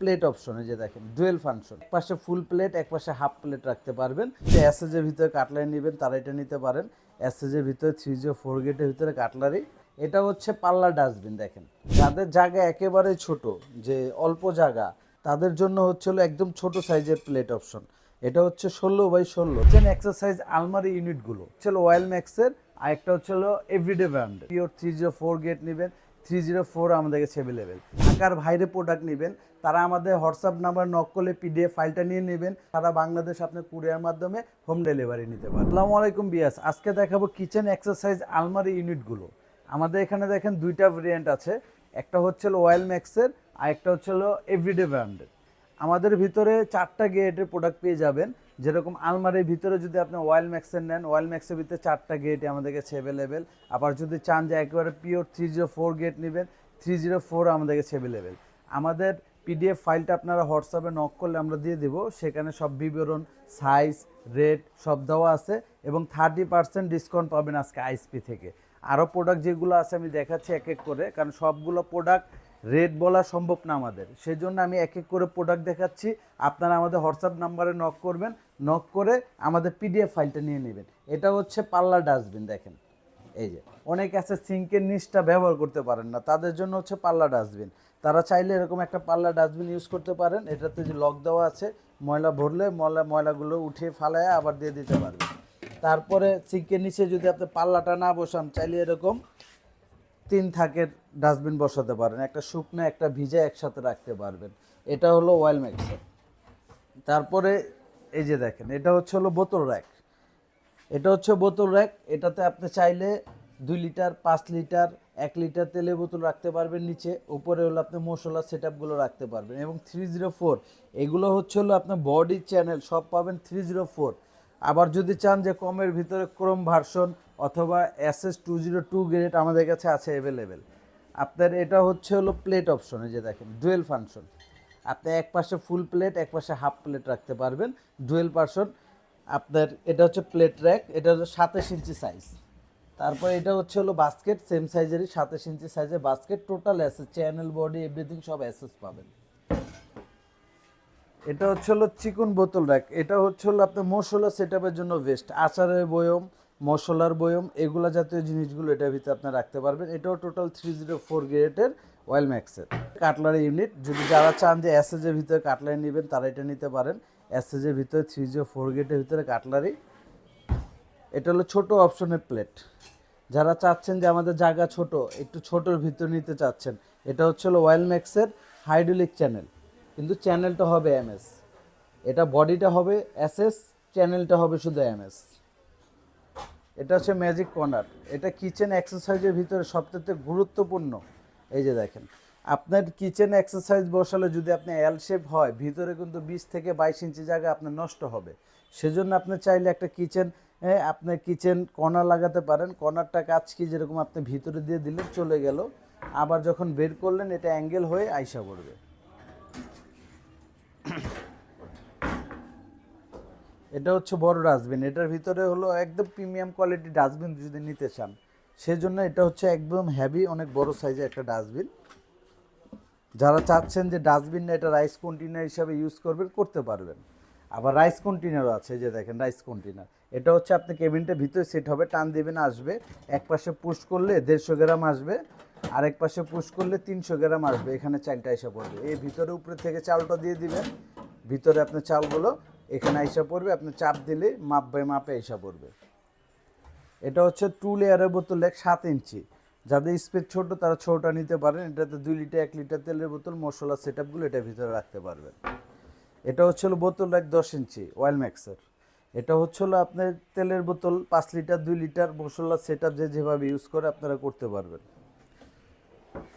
Plate option যে দেখেন dual function পাশে ফুল প্লেট এক পাশে হাফ প্লেট রাখতে পারবেন। এসএজের ভিতরে কাটলারি নেবেন, তারা এটা নিতে পারেন। এসএজের ভিতরে থ্রি জিরো ফোর গেটের ভিতরে কাটলারি এটা হচ্ছে পাল্লা ডাস্টবিন দেখেন। যাদের জায়গা একেবারে ছোট, যে অল্প জায়গা, তাদের জন্য হচ্ছে একদম ছোট সাইজের প্লেট অপশন এটা হচ্ছে ষোলো বাই ষোলো। চেন এক্সারসাইজ আলমারি ইউনিটগুলো হচ্ছে ওয়েল ম্যাক্সের আর একটা হচ্ছে হলো everyday brand pure three zero four gate নেবেন। থ্রি জিরো ফোর আমাদের কাছে অ্যাভেলেবেল ঢাকার বাইরে প্রোডাক্ট নেবেন। তারা আমাদের হোয়াটসঅ্যাপ নাম্বার নক করলে পিডিএফ ফাইলটা নিয়ে নেবেন। সারা বাংলাদেশ আপনি কুরিয়ার মাধ্যমে হোম ডেলিভারি নিতে পারেন আসসালামু আলাইকুম বিয়াস, আজকে দেখাবো কিচেন এক্সারসাইজ আলমারি ইউনিটগুলো। আমাদের এখানে দেখেন দুইটা ভেরিয়েন্ট আছে, একটা হচ্ছে ওয়েল ম্যাক্সের আর একটা হচ্ছে এভরিডে ব্র্যান্ডের। আমাদের ভিতরে চারটা গেটের প্রোডাক্ট পেয়ে যাবেন। যেরকম আলমারির ভিতরে যদি আপনি ওয়েল ম্যাক্সের নেন ওয়েল ম্যাক্সের ভিতরে চারটা গেট আমাদের কাছে অ্যাভেলেবেল আবার যদি চান যে একেবারে pure three zero four grade নেবেন থ্রি জিরো ফোর আমাদের কাছে অ্যাভেলেবেল আমাদের পিডিএফ ফাইলটা আপনারা হোয়াটসঅ্যাপে নক করলে আমরা দিয়ে দেব। সেখানে সব বিবরণ সাইজ রেট সব দেওয়া আছে এবং থার্টি পার্সেন্ট ডিসকাউন্ট পাবেন আজকে আইসপি থেকে। আরও প্রোডাক্ট যেগুলো আছে আমি দেখাচ্ছি এক এক করে, কারণ সবগুলো প্রোডাক্ট রেট বলা সম্ভব না আমাদের। সেই জন্য আমি এক এক করে প্রোডাক্ট দেখাচ্ছি। আপনারা আমাদের হোয়াটসঅ্যাপ নাম্বারে নক করবেন নক করে আমাদের পিডিএফ ফাইলটা নিয়ে নেবেন। এটা হচ্ছে পাল্লা ডাস্টবিন দেখেন। এই যে, অনেক আছে সিঙ্কের নিচটা ব্যবহার করতে পারেন না, তাদের জন্য হচ্ছে পাল্লা ডাস্টবিন তারা চাইলে এরকম একটা পাল্লা ডাস্টবিন ইউজ করতে পারেন, এটাতে যে লক দেওয়া আছে, ময়লা ভরলে ময়লা, ময়লাগুলো উঠিয়ে ফালায় আবার দিয়ে দিতে পারবেন। তারপরে সিঙ্কের নিচে যদি আপনি পাল্লাটা না বসান, চাইলে এরকম তিন থাকের ডাস্টবিন বসাতে পারেন, একটা শুকনো, একটা ভিজা একসাথে রাখতে পারবেন। এটা হলো ওয়েল ম্যাক্সার তারপরে এই যে দেখেন, এটা হচ্ছে হলো বোতল র্যাক এটা হচ্ছে বোতল র্যাক। এটাতে আপনি চাইলে দুই লিটার, পাঁচ লিটার, এক লিটার তেলের বোতল রাখতে পারবেন নিচে। উপরে হলো আপনি মশলা সেট আপগুলো রাখতে পারবেন এবং থ্রি জিরো ফোর। এগুলো হচ্ছে হলো আপনার বডি চ্যানেল, সব পাবেন থ্রি জিরো ফোর। আবার যদি চান যে কমের ভিতরে ক্রোম ভার্সন অথবা S S two zero two grade আমাদের কাছে আছে অ্যাভেলেবেল। আপনার এটা হচ্ছে হলো প্লেট অপশন যে দেখেন, ডুয়েল ফাংশন। আপনি এক পাশে ফুল প্লেট, এক পাশে হাফ প্লেট রাখতে পারবেন, ডুয়েল পার্সন আপনার, এটা হচ্ছে প্লেট র্যাক এটা হচ্ছে সাতাশ ইঞ্চি সাইজ তারপর এটা হচ্ছে হলো বাস্কেট সেম সাইজেরই সাতাশ ইঞ্চি সাইজের basket total SS channel body everything সব অ্যাসেস পাবেন। এটা হচ্ছে হলো চিকন বোতল র্যাক এটা হচ্ছে হলো আপনার মশলা সেট জন্য বেস্ট আচারের বয়ম, মশলার বয়ম, এগুলো জাতীয় জিনিসগুলো এটার ভিতরে আপনি রাখতে পারবেন। এটাও টোটাল থ্রি জিরো ফোর গ্রেডের অয়েল ম্যাক্সের কাটলারি ইউনিট যদি যারা চান যে অ্যাসেজের ভিতরে কাটলারি নেবেন, তারা এটা নিতে পারেন। এসএজের ভিতরে থ্রি জিরো ফোর গেটের ভিতরে কাটলারি। এটা হলো ছোট অপশনের প্লেট যারা চাচ্ছেন যে আমাদের জায়গা ছোট, একটু ছোটোর ভিতর নিতে চাচ্ছেন, এটা হচ্ছে হলো ওয়েল ম্যাক্সের হাইড্রোলিক চ্যানেল কিন্তু চ্যানেলটা হবে এমএস এটা বডিটা হবে এসএস চ্যানেলটা হবে শুধু এমএস এটা হচ্ছে ম্যাজিক কর্নার এটা কিচেন এক্সারসাইজের ভিতরে সবথেকে গুরুত্বপূর্ণ। এই যে দেখেন আপনার কিচেন এক্সারসাইজ বসালে যদি আপনি এল শেপ হয়, ভিতরে কিন্তু বিশ থেকে বাইশ ইঞ্চি জায়গা আপনার নষ্ট হবে। সেজন্য আপনি চাইলে একটা কিচেন আপনি কিচেন কর্নার লাগাতে পারেন। কর্নারটা কাজ কি যেরকম আপনি ভিতরে দিয়ে দিলেন, চলে গেল। আবার যখন বের করলেন, এটা অ্যাঙ্গেল হয়ে আইসা পড়বে। এটা হচ্ছে বড় ডাস্টবিন এটার ভিতরে হলো একদম প্রিমিয়াম কোয়ালিটি ডাস্টবিন যদি নিতে চান, সেজন্য এটা হচ্ছে একদম হ্যাভি অনেক বড় সাইজের একটা ডাস্টবিন যারা চাচ্ছেন যে ডাস্টবিন এটা রাইস কন্টেনার হিসাবে ইউজ করবেন, করতে পারবেন। আবার রাইস কন্টেনারও আছে যে দেখেন, রাইস কন্টেনার এটা হচ্ছে আপনি কেবিনটা ভিতরে সেট হবে, টান দিবেন, আসবে। এক পাশে পুশ করলে দেড়শো গ্রাম আসবে আরেক পাশে পুশ করলে তিনশো গ্রাম আসবে। এখানে চালটা এসে পড়বে। এই ভিতরে উপরে থেকে চালটা দিয়ে দিবেন। ভিতরে আপনার চালগুলো, এখানে আইসা পড়বে। আপনি চাপ দিলে মাপ বাই মাপে আইসা পড়বে। এটা হচ্ছে টু লেয়ারের বোতল, এক সাত ইঞ্চি। যাদের স্পেস ছোট, তারা ছোটটা নিতে পারেন। এটাতে দুই লিটার, এক লিটার তেলের বোতল, মশলা সেট আপগুলো এটার ভিতরে রাখতে পারবেন। এটা হচ্ছে বোতল এক দশ ইঞ্চি অয়েল ম্যাক্সের এটা হচ্ছে হলো আপনার তেলের বোতল, পাঁচ লিটার, দুই লিটার, মশলা সেট যে যেভাবে ইউজ করে আপনারা করতে পারবেন।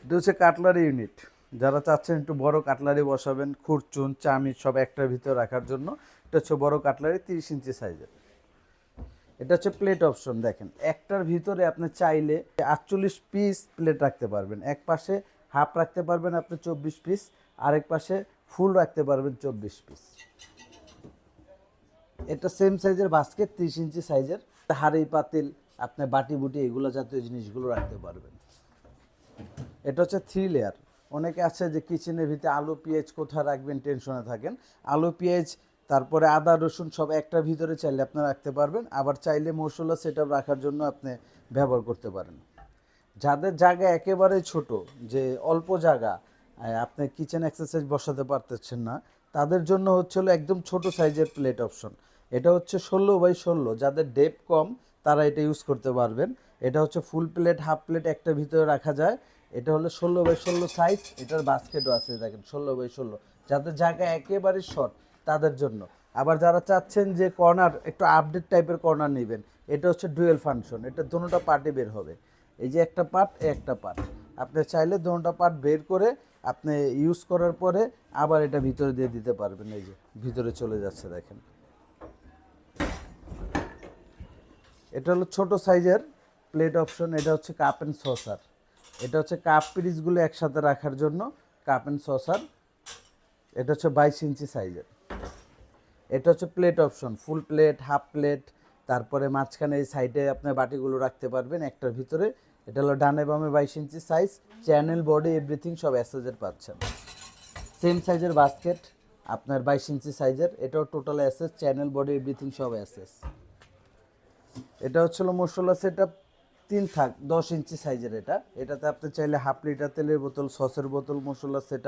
এটা হচ্ছে কাটলারি ইউনিট যারা চাচ্ছেন একটু বড় কাটলারি বসাবেন, খুরচুন, চামিচ সব একটার ভিতরে রাখার জন্য, এটা হচ্ছে বড় কাটলারি, তিরিশ ইঞ্চি সাইজের এটা হচ্ছে প্লেট অপশন দেখেন। একটার ভিতরে আপনি চাইলে আটচল্লিশ পিস প্লেট রাখতে পারবেন। এক পাশে হাফ রাখতে পারবেন আপনি চব্বিশ পিস আরেক পাশে ফুল রাখতে পারবেন চব্বিশ পিস এটা সেম সাইজের বাস্কেট ত্রিশ ইঞ্চি সাইজের হাড়ি, পাতিল, আপনি বাটি, বুটি, এগুলো জাতীয় জিনিসগুলো রাখতে পারবেন। এটা হচ্ছে থ্রি লেয়ার অনেকে আছে যে কিচেনের ভিতরে আলু, পেঁয়াজ কোথায় রাখবেন টেনশনে থাকেন। আলু, পেঁয়াজ তারপরে আদা, রসুন সব একটা ভিতরে চাইলে আপনারা রাখতে পারবেন। আবার চাইলে মশলা সেট রাখার জন্য আপনি ব্যবহার করতে পারেন। যাদের জায়গা একেবারে ছোট, যে অল্প জায়গা আপনি কিচেন এক্সারসাইজ বসাতে পারতেছেন না, তাদের জন্য হচ্ছে হলো একদম ছোট সাইজের প্লেট অপশন এটা হচ্ছে ষোলো বাই ষোলো, যাদের ডেপ কম, তারা এটা ইউজ করতে পারবেন। এটা হচ্ছে ফুল প্লেট হাফ প্লেট একটা ভিতরে রাখা যায়। এটা হলো ষোলো বাই ষোলো সাইজ এটার বাস্কেটও আছে দেখেন, ষোলো বাই ষোলো। যাদের জায়গা একেবারে শর্ট তাদের জন্য। আবার যারা চাচ্ছেন যে কর্নার, একটু আপডেট টাইপের কর্নার নেবেন, এটা হচ্ছে ডুয়েল ফাংশন এটা দুটোটা পার্টে বের হবে। এই যে একটা পার্ট একটা পার্ট আপনি চাইলে দুটোটা পার্ট বের করে আপনি ইউজ করার পরে আবার এটা ভিতরে দিয়ে দিতে পারবেন। এই যে ভিতরে চলে যাচ্ছে, দেখেন। এটা হলো ছোট সাইজের প্লেট অপশন এটা হচ্ছে কাপ অ্যান্ড সসার এটা হচ্ছে কাপ পিরিজগুলো একসাথে রাখার জন্য কাপ অ্যান্ড সসার এটা হচ্ছে বাইশ ইঞ্চি সাইজের। এটা হচ্ছে plate option full plate half plate তারপরে মাঝখানে এই সাইডে আপনার বাটিগুলো রাখতে পারবেন একটার ভিতরে। এটা হলো ডানে বামে বাইশ inch size channel body everything সব অ্যাসেজের পাচ্ছেন। সেম সাইজের বাস্কেট আপনার বাইশ ইঞ্চি সাইজের এটাও total SS channel body everything সব অ্যাসেস এটা হচ্ছিল মশলা সেটা তিন থাক, দশ ইঞ্চি সাইজের এটা। এটাতে আপনি চাইলে হাফ লিটার তেলের বোতল, সসের বোতল মশলা সেট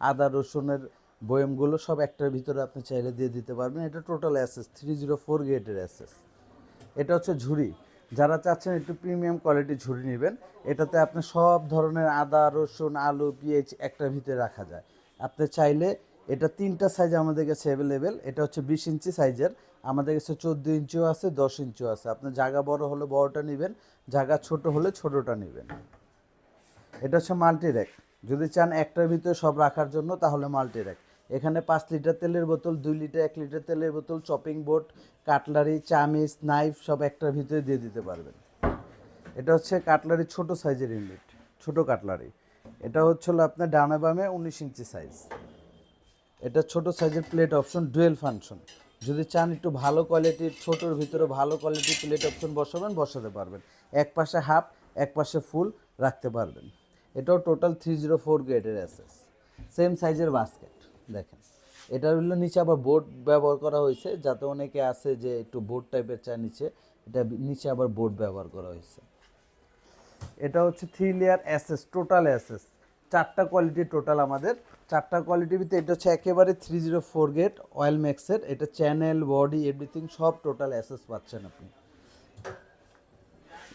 আদা, রসুনের বয়মগুলো সব একটার ভিতরে আপনি চাইলে দিয়ে দিতে পারবেন। এটা total SS three zero four গ্রেডের অ্যাসেস এটা হচ্ছে ঝুড়ি। যারা চাচ্ছেন একটু প্রিমিয়াম কোয়ালিটির ঝুড়ি নেবেন, এটাতে আপনি সব ধরনের আদা, রসুন, আলু, পেঁয়াজ একটার ভিতরে রাখা যায়। আপনি চাইলে এটা তিনটা সাইজ আমাদের কাছে অ্যাভেলেবেল এটা হচ্ছে বিশ ইঞ্চি সাইজের আমাদের কাছে চোদ্দ ইঞ্চিও আছে, দশ ইঞ্চিও আছে। আপনার জায়গা বড় হলে বড়টা নেবেন, জায়গা ছোট হলে ছোটটা নেবেন। এটা হচ্ছে মাল্টি র্যাক যদি চান একটার ভিতরে সব রাখার জন্য, তাহলে মাল্টি র্যাক এখানে পাঁচ লিটার তেলের বোতল, দুই লিটার, এক লিটার তেলের বোতল চপিং বোর্ড কাটলারি চামিচ নাইফ সব একটার ভিতরে দিয়ে দিতে পারবেন। এটা হচ্ছে কাটলারি ছোট সাইজের ইউনিট ছোট কাটলারি এটা হচ্ছে আপনার ডানা বামে উনিশ ইঞ্চি সাইজ এটা ছোট সাইজের প্লেট অপশন ডুয়েল ফাংশন যদি চান একটু ভালো কোয়ালিটির ছোটোর ভিতরে ভালো কোয়ালিটির প্লেট অপশন বসাবেন, বসাতে পারবেন। এক পাশে হাফ এক পাশে ফুল রাখতে পারবেন। এটাও টোটাল থ্রি জিরো ফোর গ্রেডের অ্যাসেস সেম সাইজের বাস্কেট দেখেন। এটার হলো নিচে আবার বোর্ড ব্যবহার করা হয়েছে, যাতে অনেকে আছে যে একটু বোর্ড টাইপের চায় নিচে, এটা নিচে আবার বোর্ড ব্যবহার করা হয়েছে। এটা হচ্ছে three layer SS total SS চারটা কোয়ালিটি টোটাল আমাদের। চারটা কোয়ালিটির ভিতরে এটা হচ্ছে একেবারে three zero four gate oil ম্যাক্সের এটা চ্যানেল বডি এভরিথিং সব টোটাল অ্যাসেস পাচ্ছেন আপনি।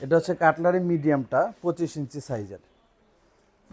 এটা হচ্ছে কাটলারি মিডিয়ামটা পঁচিশ ইঞ্চি সাইজের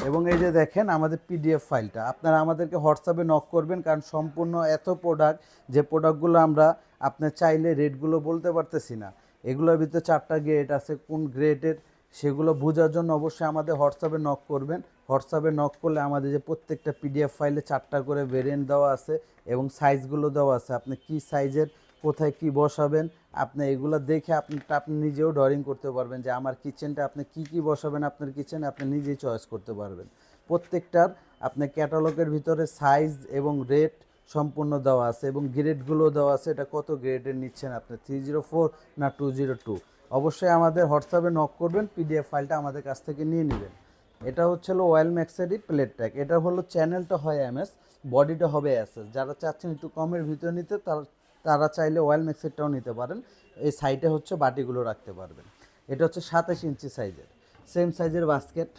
এবং এই যে দেখেন আমাদের পিডিএফ ফাইলটা, আপনারা আমাদেরকে হোয়াটসঅ্যাপে নক করবেন কারণ সম্পূর্ণ এত প্রোডাক্ট যে প্রোডাক্টগুলো আমরা আপনার চাইলে রেটগুলো বলতে পারতেছি না। এগুলোর ভিতরে চারটা গ্রেড আছে, কোন গ্রেডের সেগুলো বোঝার জন্য অবশ্যই আমাদের হোয়াটসঅ্যাপে নক করবেন। হোয়াটসঅ্যাপে নক করলে আমাদের যে প্রত্যেকটা পিডিএফ ফাইলে চারটা করে ভেরিয়েন্ট দেওয়া আছে এবং সাইজগুলো দেওয়া আছে। আপনি কি সাইজের কোথায় কি বসাবেন, আপনি এগুলো দেখে আপনি আপনি নিজেও ড্রয়িং করতে পারবেন যে আমার কিচেনটা আপনি কি কি বসাবেন আপনার কিচেন আপনি নিজেই চয়েস করতে পারবেন। প্রত্যেকটার আপনি ক্যাটালগের ভিতরে সাইজ এবং রেট সম্পূর্ণ দেওয়া আছে এবং গ্রেডগুলো দেওয়া আছে, এটা কত গ্রেডের নিচ্ছেন আপনি থ্রি জিরো ফোর না টু জিরো টু অবশ্যই আমাদের হোয়াটসঅ্যাপে নক করবেন পিডিএফ ফাইলটা আমাদের কাছ থেকে নিয়ে নেবেন। এটা হচ্ছে হলো অয়েল ম্যাক্সারি প্লেট ট্যাগ এটা হলো চ্যানেলটা হয় এমএস বডিটা হবে এসএস যারা চাচ্ছেন একটু কমের ভিতরে নিতে, তারা তারা চাইলে অয়েল ম্যাক্সেরটাও নিতে পারেন। এই সাইডে হচ্ছে বাটিগুলো রাখতে পারবেন। এটা হচ্ছে সাতাশ ইঞ্চি সাইজের সেম সাইজের বাস্কেট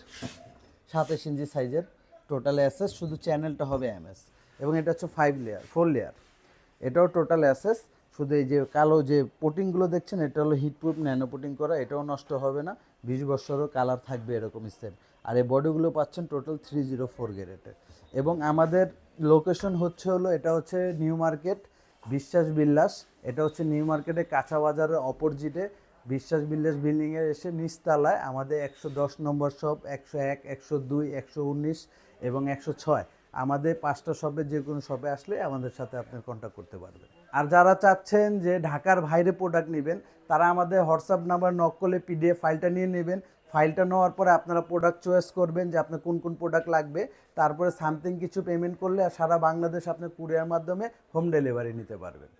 সাতাশ ইঞ্চি সাইজের টোটাল অ্যাসেস শুধু চ্যানেলটা হবে এমএস এবং এটা হচ্ছে ফাইভ লেয়ার ফোর লেয়ার এটাও টোটাল অ্যাসেস শুধু এই যে কালো যে পোটিংগুলো দেখছেন, এটা হলো হিটপ্রুফ ন্যানো পোটিং করা, এটাও নষ্ট হবে না। বিশ বছরও কালার থাকবে এরকম সেম আর এই বডিগুলো পাচ্ছেন টোটাল থ্রি জিরো ফোর গ্রেডের এবং আমাদের লোকেশন হচ্ছে হলো, এটা হচ্ছে নিউ মার্কেট বিশ্বাস বিল্লাস, এটা হচ্ছে নিউ মার্কেটে কাঁচা বাজারের অপোজিটে বিশ্বাস বিল্লাস বিল্ডিংয়ে এসে নিচতলায় আমাদের একশো দশ নম্বর শপ, একশো এক, একশো দুই, একশো উনিশ এবং একশো ছয়। আমাদের পাঁচটা শপে যে কোনো শপে আসলে আমাদের সাথে আপনি কন্ট্যাক্ট করতে পারবেন। আর যারা চাচ্ছেন যে ঢাকার বাইরে প্রোডাক্ট নেবেন, তারা আমাদের হোয়াটসঅ্যাপ নাম্বার নক করলে পিডিএফ ফাইলটা নিয়ে নেবেন। ফাইলটা নেওয়ার পরে আপনারা প্রোডাক্ট চয়েস করবেন যে আপনার কোন কোন প্রোডাক্ট লাগবে। তারপরে সামথিং কিছু পেমেন্ট করলে সারা বাংলাদেশ আপনার কুরিয়ার মাধ্যমে হোম ডেলিভারি নিতে পারবেন।